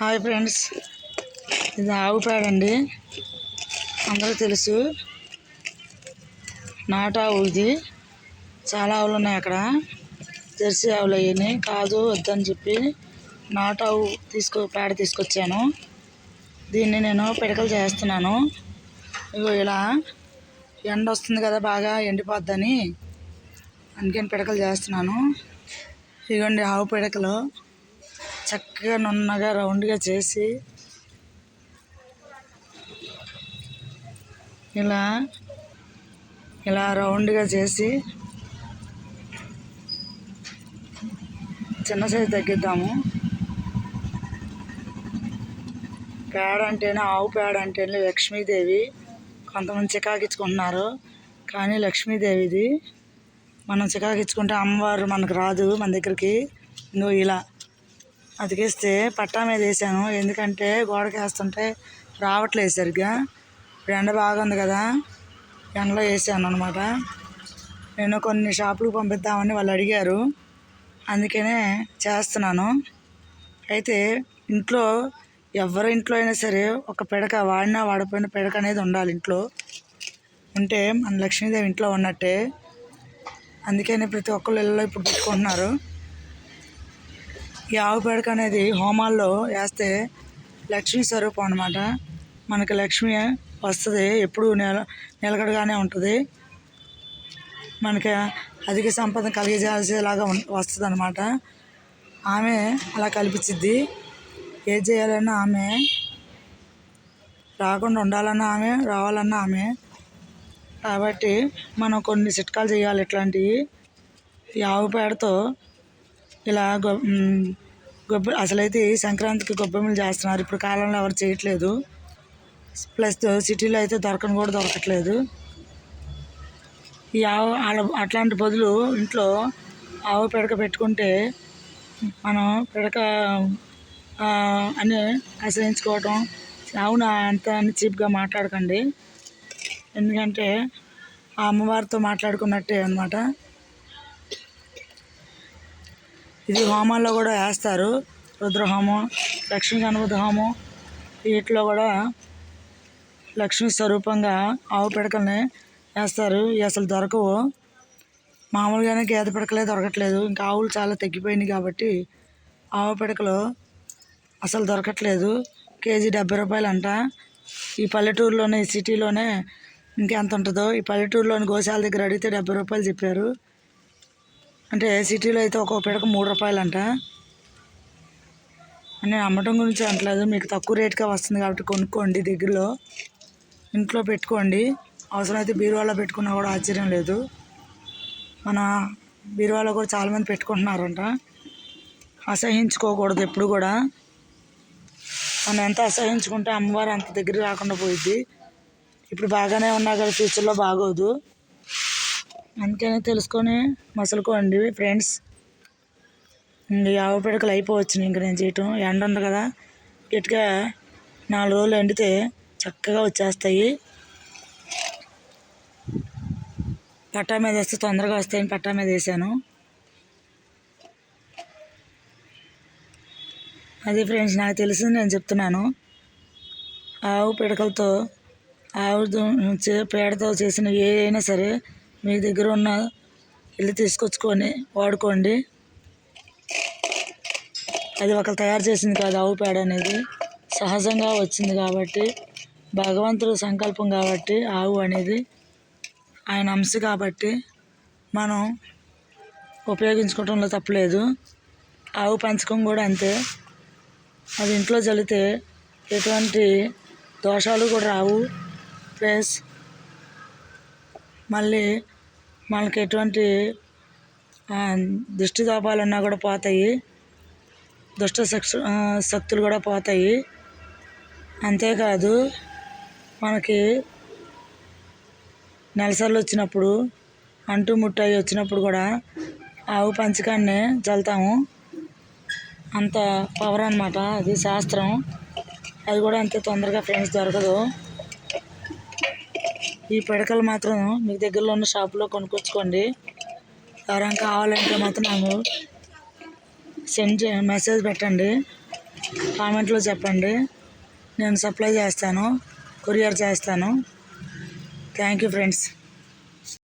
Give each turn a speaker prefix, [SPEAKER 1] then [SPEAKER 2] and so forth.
[SPEAKER 1] Hi friends. ఇది ఆవు పేడ అండి. అందరూ తెలుసు. నాటు ఆవు ఇది. చాలా ఆవులు ఉన్నాయి అక్కడ. జెర్సీ ఆవులు అయ్యాయి కాదు వద్దని చెప్పి నాటు ఆవు తీసుకో పేడ తీసుకొచ్చాను. దీన్ని నేను పిడకలు చేస్తున్నాను. ఇగో ఇలా ఎండ వస్తుంది కదా బాగా ఎండిపోద్దని. అందుకని పిడకలు చేస్తున్నాను. ఇగోండి ఆవు పిడకలు. చక్కగా నున్నగా రౌండ్గా చేసి ఇలా ఇలా రౌండ్గా చేసి చిన్న సైజు తగ్గిద్దాము. పేడ అంటేనే ఆవు పేడ అంటేనే లక్ష్మీదేవి. కొంతమంది చికాకిచ్చుకుంటున్నారు. కానీ లక్ష్మీదేవిది. మనం చికాకిచ్చుకుంటే అమ్మవారు మనకు రాదు మన దగ్గరికి. ఇంకో ఇలా అతికిస్తే పట్టా మీద వేసాను. ఎందుకంటే గోడకి వేస్తుంటే రావట్లేదు సరిగ్గా. ఇప్పుడు ఎండ బాగా ఉంది కదా. ఎండలో వేసాను అనమాట నేను కొన్ని షాపులకు పంపిద్దామని వాళ్ళు అడిగారు. అందుకనే చేస్తున్నాను. అయితే ఇంట్లో ఎవరి ఇంట్లో అయినా సరే ఒక పిడక వాడినా వాడపోయిన పిడక అనేది ఉండాలి ఇంట్లో. ఉంటే మన లక్ష్మీదేవి ఇంట్లో ఉన్నట్టే. అందుకని ప్రతి ఒక్కళ్ళు ఇళ్ళలో ఇప్పుడు పెట్టుకుంటున్నారు. ఈ ఆవు పేడక అనేది హోమాల్లో వేస్తే లక్ష్మీ స్వరూపం అనమాట మనకి లక్ష్మి వస్తుంది ఎప్పుడు నిల నిలకడగానే ఉంటుంది. మనకి అధిక సంపద కలిగజేసేలాగా వస్తుంది అనమాట ఆమె అలా కల్పించిద్ది. ఏది చేయాలన్నా ఆమె రాకుండా ఉండాలన్నా ఆమె రావాలన్నా ఆమె. కాబట్టి మనం కొన్ని చిట్కాలు చేయాలి ఇట్లాంటివి. ఈ ఆవు పేడతో ఇలా గొ గొబ్బ అసలైతే ఈ సంక్రాంతికి గొబ్బెమ్మలు చేస్తున్నారు. ఇప్పుడు కాలంలో ఎవరు చేయట్లేదు. ప్లస్ సిటీలో అయితే దొరకని కూడా దొరకట్లేదు. ఈ ఆవు అలా- అట్లాంటి బదులు ఇంట్లో ఆవు పిడక పెట్టుకుంటే మనం పిడక అని ఆశ్రయించుకోవటం అవును అంత అని చీప్గా మాట్లాడకండి. ఎందుకంటే ఆ అమ్మవారితో మాట్లాడుకున్నట్టే అనమాట ఇది హోమాల్లో కూడా వేస్తారు. రుద్రహోమం లక్ష్మీ గణపతి హోమం. వీటిలో కూడా లక్ష్మీ స్వరూపంగా ఆవు పిడకల్ని వేస్తారు. ఇవి అసలు దొరకవు. మామూలుగానే గేదె పిడకలే దొరకట్లేదు. ఇంకా ఆవులు చాలా తగ్గిపోయినాయి కాబట్టి ఆవు పిడకలు అసలు దొరకట్లేదు. కేజీ డెబ్బై రూపాయలు అంట ఈ పల్లెటూరులోనే ఈ సిటీలోనే ఇంకెంత ఉంటుందో? ఈ పల్లెటూరులోని గోశాల దగ్గర అడిగితే డెబ్బై రూపాయలు చెప్పారు. అంటే సిటీలో అయితే ఒక్కొక్క పిడక మూడు రూపాయలు అంట నేను అమ్మటం గురించి అంటలేదు మీకు తక్కువ రేట్గా వస్తుంది కాబట్టి కొనుక్కోండి దగ్గరలో. ఇంట్లో పెట్టుకోండి. అవసరమైతే బీరువాలో పెట్టుకున్నా కూడా ఆశ్చర్యం లేదు. మన బీరువాలో కూడా చాలామంది పెట్టుకుంటున్నారంట. అసహించుకోకూడదు ఎప్పుడు కూడా. మనం ఎంత అసహించుకుంటే అమ్మవారు అంత దగ్గర రాకుండా పోయిద్ది. ఇప్పుడు బాగానే ఉన్నా కదా ఫ్యూచర్లో బాగోదు. అందుకని తెలుసుకొని మసులుకోండి ఫ్రెండ్స్ ఇంక యావ పిడకలు అయిపోవచ్చు ఇంక నేను చేయటం. ఎండ ఉంది కదా గట్టిగా నాలుగు రోజులు ఎండితే చక్కగా వచ్చేస్తాయి. పట్టా మీద వేస్తే తొందరగా వస్తాయని పట్టా మీద వేసాను. అది ఫ్రెండ్స్ నాకు తెలిసింది నేను చెప్తున్నాను. ఆవు పిడకలతో ఆవు పేడతో చేసిన ఏదైనా సరే మీ దగ్గర ఉన్న ఇల్లు తీసుకొచ్చుకొని వాడుకోండి. అది ఒకరు తయారు చేసింది కాదు ఆవు పేడ అనేది. సహజంగా వచ్చింది కాబట్టి భగవంతుడు సంకల్పం కాబట్టి ఆవు అనేది ఆయన అంశ కాబట్టి మనం ఉపయోగించుకోవటంలో తప్పలేదు. ఆవు పంచకం కూడా అంతే. అది ఇంట్లో చల్లితే ఎటువంటి దోషాలు కూడా రావు. ప్లస్ మళ్ళీ మనకి ఎటువంటి ఆ, దిష్టి దోపాలన్నా కూడా పోతాయి. దుష్ట శక్తు శక్తులు కూడా పోతాయి. అంతేకాదు మనకి నెలసర్లు వచ్చినప్పుడు అంటు ముట్టాయి వచ్చినప్పుడు కూడా ఆవు పంచకాన్ని చల్లుతాము. అంత పవర్ అనమాట అది శాస్త్రం. అది కూడా అంతే తొందరగా ఫ్రెండ్స్ దొరకదు. ఈ పిడకలు మాత్రం మీ దగ్గరలో ఉన్న షాపులో కొనుక్కొచ్చుకోండి. ఎవరైనా కావాలంటే మాత్రం నాకు సెండ్ మెసేజ్ పెట్టండి. కామెంట్లో చెప్పండి. నేను సప్లై చేస్తాను. కొరియర్ చేస్తాను. Thank you friends.